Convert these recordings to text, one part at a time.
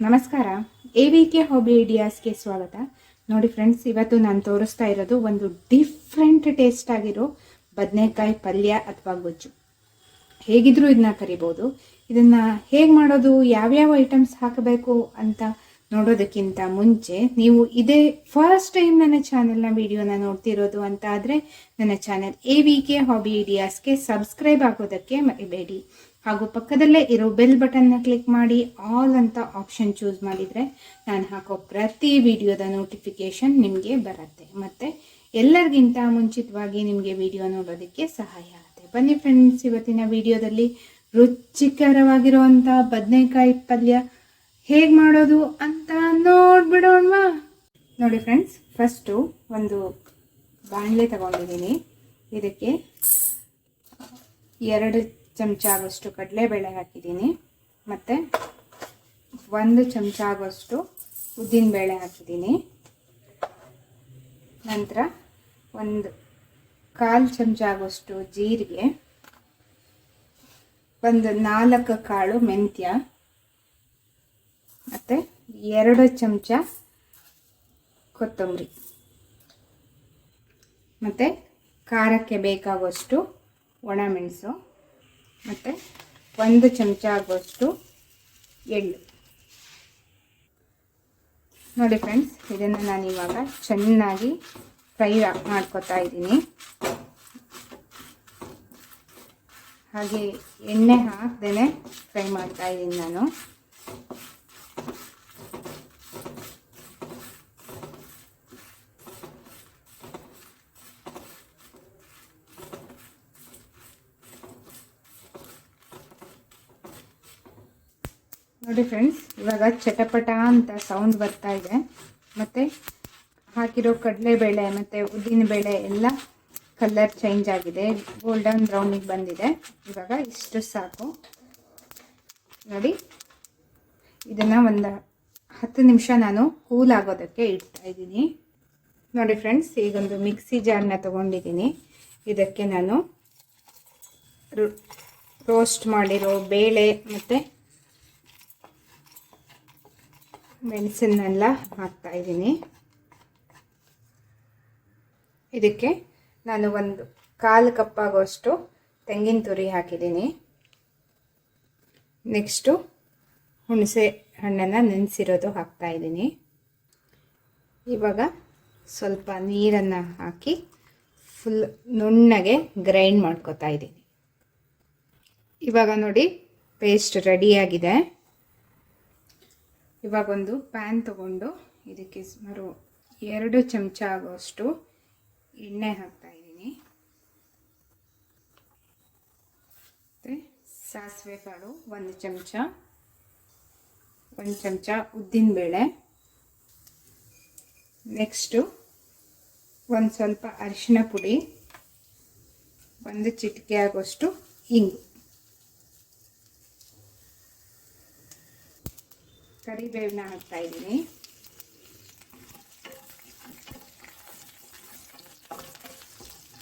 ನಮಸ್ಕಾರ. A V K hobby ಐಡಿಯಾಸ್ಗೆ ಸ್ವಾಗತ. ನೋಡಿ ಫ್ರೆಂಡ್ಸ್ ಇವತ್ತು ನಾನು ತೋರಿಸ್ತಾ ಇರೋದು ಒಂದು ಡಿಫ್ರೆಂಟ್ ಟೇಸ್ಟ್ ಆಗಿರೋ ಬದನೆಕಾಯಿ ಪಲ್ಯ ಅಥವಾ ಗೊಜ್ಜು. ಹೇಗಿದ್ರೂ ಇದನ್ನ ಕರಿಬೋದು. ಇದನ್ನ ಹೇಗೆ ಮಾಡೋದು, ಯಾವ್ಯಾವ ಐಟಮ್ಸ್ ಹಾಕಬೇಕು ಅಂತ ನೋಡೋದಕ್ಕಿಂತ ಮುಂಚೆ ನೀವು ಇದೇ ಫಸ್ಟ್ ಟೈಮ್ ನನ್ನ ಚಾನೆಲ್ನ ವಿಡಿಯೋನ ನೋಡ್ತಿರೋದು ಅಂತ ಆದರೆ ನನ್ನ channel A V K hobby ಐಡಿಯಾಸ್ಗೆ subscribe ಆಗೋದಕ್ಕೆ ಮರಿಬೇಡಿ. ಹಾಗೂ ಪಕ್ಕದಲ್ಲೇ ಇರೋ ಬೆಲ್ ಬಟನ್ನ ಕ್ಲಿಕ್ ಮಾಡಿ ಆಲ್ ಅಂತ ಆಪ್ಷನ್ ಚೂಸ್ ಮಾಡಿದರೆ ನಾನು ಹಾಕೋ ಪ್ರತಿ ವಿಡಿಯೋದ ನೋಟಿಫಿಕೇಶನ್ ನಿಮಗೆ ಬರುತ್ತೆ. ಮತ್ತು ಎಲ್ಲರಿಗಿಂತ ಮುಂಚಿತವಾಗಿ ನಿಮಗೆ ವಿಡಿಯೋ ನೋಡೋದಕ್ಕೆ ಸಹಾಯ ಆಗುತ್ತೆ. ಬನ್ನಿ ಫ್ರೆಂಡ್ಸ್ ಇವತ್ತಿನ ವಿಡಿಯೋದಲ್ಲಿ ರುಚಿಕರವಾಗಿರುವಂಥ ಬದನೆಕಾಯಿ ಪಲ್ಯ ಹೇಗೆ ಮಾಡೋದು ಅಂತ ನೋಡ್ಬಿಡೋಣವಾ. ನೋಡಿ ಫ್ರೆಂಡ್ಸ್ ಫಸ್ಟು ಒಂದು ಬಾಣಲೆ ತಗೊಂಡಿದ್ದೀನಿ. ಇದಕ್ಕೆ ಎರಡು ಚಮಚ ಆಗೋಷ್ಟು ಕಡಲೆಬೇಳೆ ಹಾಕಿದ್ದೀನಿ. ಮತ್ತು ಒಂದು ಚಮಚ ಆಗೋಷ್ಟು ಉದ್ದಿನಬೇಳೆ ಹಾಕಿದ್ದೀನಿ. ನಂತರ ಒಂದು ಕಾಲು ಚಮಚ ಆಗೋಷ್ಟು ಜೀರಿಗೆ. ಒಂದು ನಾಲ್ಕು ಕಾಳು ಮೆಂತ್ಯ, ಮತ್ತು ಎರಡು ಚಮಚ ಕೊತ್ತಂಬರಿ, ಮತ್ತು ಖಾರಕ್ಕೆ ಬೇಕಾಗುವಷ್ಟು ಒಣಮೆಣಸು ಮತ್ತು ಒಂದು ಚಮಚ ಆಗುವಷ್ಟು ಎಳ್ಳು. ನೋಡಿ ಫ್ರೆಂಡ್ಸ್, ಇದನ್ನು ನಾನು ಇವಾಗ ಚೆನ್ನಾಗಿ ಫ್ರೈ ಮಾಡ್ಕೊತಾ ಇದ್ದೀನಿ. ಹಾಗೆ ಎಣ್ಣೆ ಹಾಕ್ದೇನೆ ಫ್ರೈ ಮಾಡ್ತಾ ಇದ್ದೀನಿ ನಾನು. ನೋಡಿ ಫ್ರೆಂಡ್ಸ್ ಇವಾಗ ಚಟಪಟ ಅಂತ ಸೌಂಡ್ ಬರ್ತಾ ಇದೆ. ಮತ್ತೆ ಹಾಕಿರೋ ಕಡಲೆಬೇಳೆ ಉದ್ದಿನ ಬೇಳೆ ಎಲ್ಲ ಕಲರ್ ಚೇಂಜ್ ಆಗಿದೆ. ಗೋಲ್ಡನ್ ಬ್ರೌನಿಗೆ ಬಂದಿದೆ. ಇವಾಗ ಇಷ್ಟು ಸಾಕು. ನೋಡಿ. ಇದನ್ನು ಒಂದು ಹತ್ತು ನಿಮಿಷ ನಾನು ಕೂಲ್ ಆಗೋದಕ್ಕೆ ಇಡ್ತಾ ಇದ್ದೀನಿ. ನೋಡಿ ಫ್ರೆಂಡ್ಸ್, ಈಗೊಂದು ಮಿಕ್ಸಿ ಜಾರ್ನ ತೊಗೊಂಡಿದ್ದೀನಿ. ಇದಕ್ಕೆ ನಾನು ರೋಸ್ಟ್ ಮಾಡಿರೋ ಬೇಳೆ ಮತ್ತು ಮೆಣಸನ್ನೆಲ್ಲ ಹಾಕ್ತಾ ಇದ್ದೀನಿ. ಇದಕ್ಕೆ ನಾನು ಒಂದು ಕಾಲು ಕಪ್ಪಾಗುವಷ್ಟು ತೆಂಗಿನ ತುರಿ ಹಾಕಿದ್ದೀನಿ. ನೆಕ್ಸ್ಟು ಹುಣಸೆ ಹಣ್ಣನ್ನು ನೆನೆಸಿರೋದು ಹಾಕ್ತಾ ಇದ್ದೀನಿ. ಇವಾಗ ಸ್ವಲ್ಪ ನೀರನ್ನು ಹಾಕಿ ಫುಲ್ ನುಣ್ಣಗೆ ಗ್ರೈಂಡ್ ಮಾಡ್ಕೊತಾ ಇದ್ದೀನಿ. ಇವಾಗ ನೋಡಿ ಪೇಸ್ಟ್ ರೆಡಿಯಾಗಿದೆ. ಇವಾಗೊಂದು ಪ್ಯಾನ್ ತಗೊಂಡು ಇದಕ್ಕೆ ಸುಮಾರು ಎರಡು ಚಮಚ ಆಗೋಷ್ಟು ಎಣ್ಣೆ ಹಾಕ್ತಾ ಇದ್ದೀನಿ ಮತ್ತು ಸಾಸಿವೆ ಕಾಳು, ಒಂದು ಚಮಚ. ಒಂದು ಚಮಚ ಉದ್ದಿನ ಬೇಳೆ. ನೆಕ್ಸ್ಟು ಒಂದು ಸ್ವಲ್ಪ ಅರಿಶಿನ ಪುಡಿ. ಒಂದು ಚಿಟಿಕೆ ಆಗುವಷ್ಟು ಇಂಗು. ಕರಿಬೇವನ್ನ ಹಾಕ್ತಾ ಇದ್ದೀನಿ.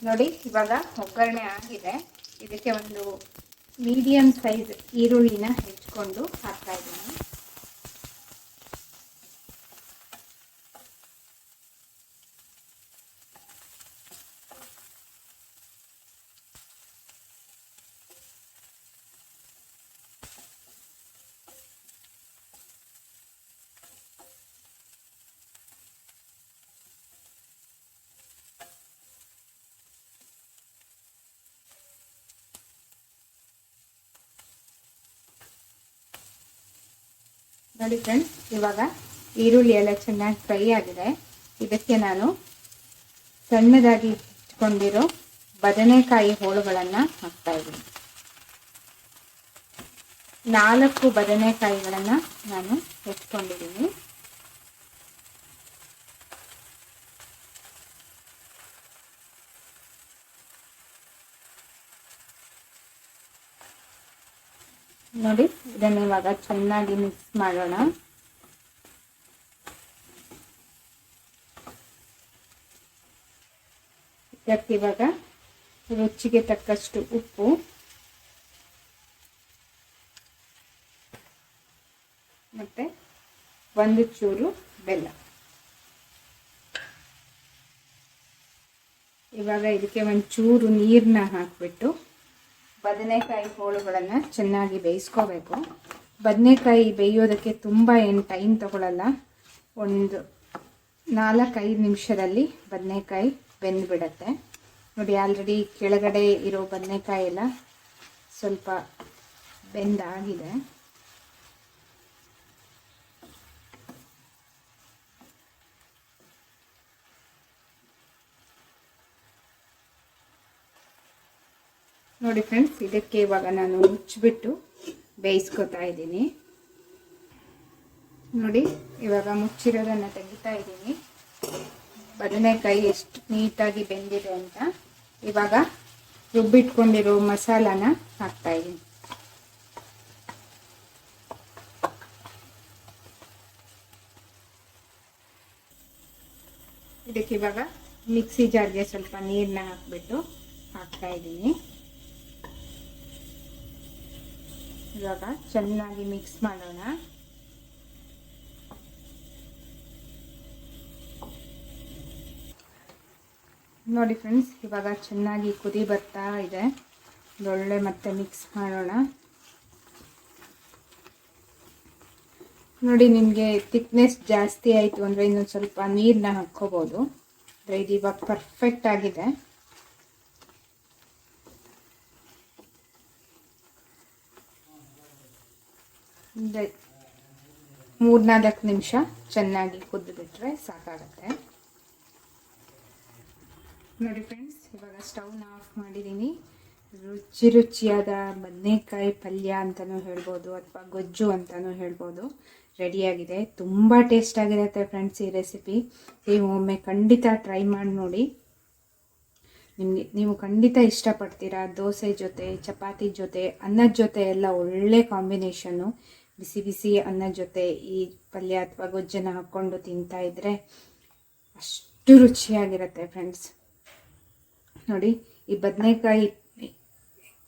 ನೋಡಿ, ಇವಾಗ ಒಗ್ಗರಣೆ ಆಗಿದೆ. ಇದಕ್ಕೆ ಒಂದು ಮೀಡಿಯಂ ಸೈಜ್ ಈರುಳ್ಳಿನ ಹೆಚ್ಕೊಂಡು ಹಾಕ್ತಾ ಇದ್ದೀನಿ. ನೋಡಿ ಫ್ರೆಂಡ್ಸ್ ಇವಾಗ ಈರುಳ್ಳಿ ಎಲ್ಲ ಚೆನ್ನಾಗಿ ಫ್ರೈ ಆಗಿದೆ. ಇದಕ್ಕೆ ನಾನು ಸಣ್ಣದಾಗಿ ಇಟ್ಕೊಂಡಿರೋ ಬದನೆಕಾಯಿ ಹೋಳುಗಳನ್ನು ಹಾಕ್ತಾ ಇದ್ದೀನಿ. ನಾಲ್ಕು ಬದನೆಕಾಯಿಗಳನ್ನು ನಾನು ಹೆಚ್ಕೊಂಡಿದ್ದೀನಿ. ನೋಡಿ, ಇದನ್ನು ಇವಾಗ ಚೆನ್ನಾಗಿ ಮಿಕ್ಸ್ ಮಾಡೋಣ. ಇವಾಗ ರುಚಿಗೆ ತಕ್ಕಷ್ಟು ಉಪ್ಪು. ಮತ್ತೆ ಒಂದು ಚೂರು ಬೆಲ್ಲ. ಇವಾಗ ಇದಕ್ಕೆ ಒಂದು ಚೂರು ನೀರನ್ನ ಹಾಕಿಬಿಟ್ಟು ಬದನೆಕಾಯಿ ಹೋಳುಗಳನ್ನು ಚೆನ್ನಾಗಿ ಬೇಯಿಸ್ಕೋಬೇಕು. ಬದನೆಕಾಯಿ ಬೇಯೋದಕ್ಕೆ ತುಂಬ ಏನು ಟೈಮ್ ತಗೊಳ್ಳಲ್ಲ ಒಂದು ನಾಲ್ಕೈದು ನಿಮಿಷದಲ್ಲಿ ಬದನೆಕಾಯಿ ಬೆಂದುಬಿಡತ್ತೆ. ನೋಡಿ, ಆಲ್ರೆಡಿ ಕೆಳಗಡೆ ಇರೋ ಬದನೆಕಾಯಿ ಎಲ್ಲ ಸ್ವಲ್ಪ ಬೆಂದಾಗಿದೆ. ನೋಡಿ ಫ್ರೆಂಡ್ಸ್ ಇದಕ್ಕೆ ಇವಾಗ ನಾನು ಮುಚ್ಚಿಬಿಟ್ಟು ಬೇಯಿಸ್ಕೊತಾ ಇದ್ದೀನಿ. ನೋಡಿ, ಇವಾಗ ಮುಚ್ಚಿರೋದನ್ನು ತೆಗಿತಾ ಇದ್ದೀನಿ. ಬದನೆಕಾಯಿ ಎಷ್ಟು ನೀಟಾಗಿ ಬೆಂದಿದೆ ಅಂತ ಇವಾಗ ರುಬ್ಬಿಟ್ಕೊಂಡಿರೋ ಮಸಾಲಾನ ಹಾಕ್ತಾ ಇದ್ದೀನಿ. ಇದಕ್ಕೆ ಇವಾಗ ಮಿಕ್ಸಿ ಜಾರ್ಗೆ ಸ್ವಲ್ಪ ನೀರನ್ನ ಹಾಕ್ಬಿಟ್ಟು ಹಾಕ್ತಾ ಇದ್ದೀನಿ. ಇವಾಗ ಚೆನ್ನಾಗಿ ಮಿಕ್ಸ್ ಮಾಡೋಣ. ನೋಡಿ ಫ್ರೆಂಡ್ಸ್ ಇವಾಗ ಚೆನ್ನಾಗಿ ಕುದಿ ಬರ್ತಾ ಇದೆ. ಒಳ್ಳೆ ಮತ್ತೆ ಮಿಕ್ಸ್ ಮಾಡೋಣ. ನೋಡಿ ನಿಮಗೆ ಥಿಕ್ನೆಸ್ ಜಾಸ್ತಿ ಆಯಿತು ಅಂದರೆ ಇನ್ನೊಂದು ಸ್ವಲ್ಪ ನೀರನ್ನ ಹಾಕ್ಕೋಬೋದು. ಅಂದರೆ ಇದು ಇವಾಗ ಪರ್ಫೆಕ್ಟ್ ಆಗಿದೆ. ಮೂರ್ನಾಲ್ಕು ನಿಮಿಷ ಚೆನ್ನಾಗಿ ಕುದ್ದು ಬಿಟ್ಟರೆ ಸಾಕಾಗತ್ತೆ. ನೋಡಿ ಫ್ರೆಂಡ್ಸ್ ಇವಾಗ ಸ್ಟವ್ನ ಆಫ್ ಮಾಡಿದ್ದೀನಿ ರುಚಿ ರುಚಿಯಾದ ಬದನೆಕಾಯಿ ಪಲ್ಯ ಅಂತಲೂ ಹೇಳ್ಬೋದು, ಅಥವಾ ಗೊಜ್ಜು ಅಂತಲೂ ಹೇಳ್ಬೋದು. ರೆಡಿಯಾಗಿದೆ ತುಂಬ ಟೇಸ್ಟ್ ಆಗಿರುತ್ತೆ ಫ್ರೆಂಡ್ಸ್ ಈ ರೆಸಿಪಿ ನೀವು ಒಮ್ಮೆ ಖಂಡಿತ ಟ್ರೈ ಮಾಡಿ ನೋಡಿ. ನಿಮಗೆ, ನೀವು ಖಂಡಿತ ಇಷ್ಟಪಡ್ತೀರಾ ದೋಸೆ ಜೊತೆ, ಚಪಾತಿ ಜೊತೆ, ಅನ್ನದ ಜೊತೆ ಎಲ್ಲ ಒಳ್ಳೆ ಕಾಂಬಿನೇಷನ್ನು ಬಿಸಿ ಬಿಸಿ ಅನ್ನ ಜೊತೆ ಈ ಪಲ್ಯ ಅಥವಾ ಗೊಜ್ಜನ್ನು ಹಾಕ್ಕೊಂಡು ತಿಂತಾ ಇದ್ದರೆ ಅಷ್ಟು ರುಚಿಯಾಗಿರುತ್ತೆ ಫ್ರೆಂಡ್ಸ್ ನೋಡಿ, ಈ ಬದನೆಕಾಯಿ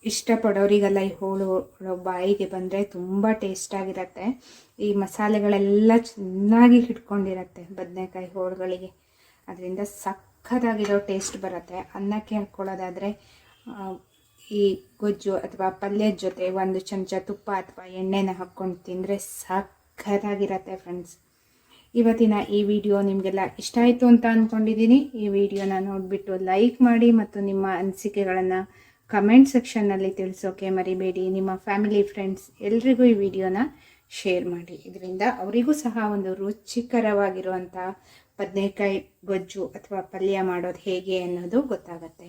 ಇಷ್ಟಪಡೋರಿಗೆಲ್ಲ ಈ ಹೋಳು ಬಾಯಿಗೆ ಬಂದರೆ ತುಂಬ ಟೇಸ್ಟಾಗಿರುತ್ತೆ ಈ ಮಸಾಲೆಗಳೆಲ್ಲ ಚೆನ್ನಾಗಿ ಹಿಡ್ಕೊಂಡಿರತ್ತೆ ಬದನೆಕಾಯಿ ಹೋಳುಗಳಿಗೆ. ಅದರಿಂದ ಸಖತ್ತಾಗಿರೋ ಟೇಸ್ಟ್ ಬರುತ್ತೆ. ಅನ್ನಕ್ಕೆ ಹಾಕ್ಕೊಳ್ಳೋದಾದರೆ ಈ ಗೊಜ್ಜು ಅಥವಾ ಪಲ್ಯದ ಜೊತೆ ಒಂದು ಚಮಚ ತುಪ್ಪ ಅಥವಾ ಎಣ್ಣೆನ ಹಾಕ್ಕೊಂಡು ತಿಂದರೆ ಸಖತ್ತಾಗಿರತ್ತೆ ಫ್ರೆಂಡ್ಸ್ ಇವತ್ತಿನ ಈ ವಿಡಿಯೋ ನಿಮಗೆಲ್ಲ ಇಷ್ಟ ಆಯಿತು ಅಂತ ಅಂದ್ಕೊಂಡಿದ್ದೀನಿ ಈ ವಿಡಿಯೋನ ನೋಡಿಬಿಟ್ಟು ಲೈಕ್ ಮಾಡಿ ಮತ್ತು ನಿಮ್ಮ ಅನಿಸಿಕೆಗಳನ್ನು ಕಮೆಂಟ್ ಸೆಕ್ಷನ್ನಲ್ಲಿ ತಿಳಿಸೋಕೆ ಮರಿಬೇಡಿ. ನಿಮ್ಮ ಫ್ಯಾಮಿಲಿ ಫ್ರೆಂಡ್ಸ್ ಎಲ್ರಿಗೂ ಈ ವಿಡಿಯೋನ ಶೇರ್ ಮಾಡಿ. ಇದರಿಂದ ಅವರಿಗೂ ಸಹ ಒಂದು ರುಚಿಕರವಾಗಿರುವಂಥ ಬದನೆಕಾಯಿ ಗೊಜ್ಜು ಅಥವಾ ಪಲ್ಯ ಮಾಡೋದು ಹೇಗೆ ಅನ್ನೋದು ಗೊತ್ತಾಗತ್ತೆ.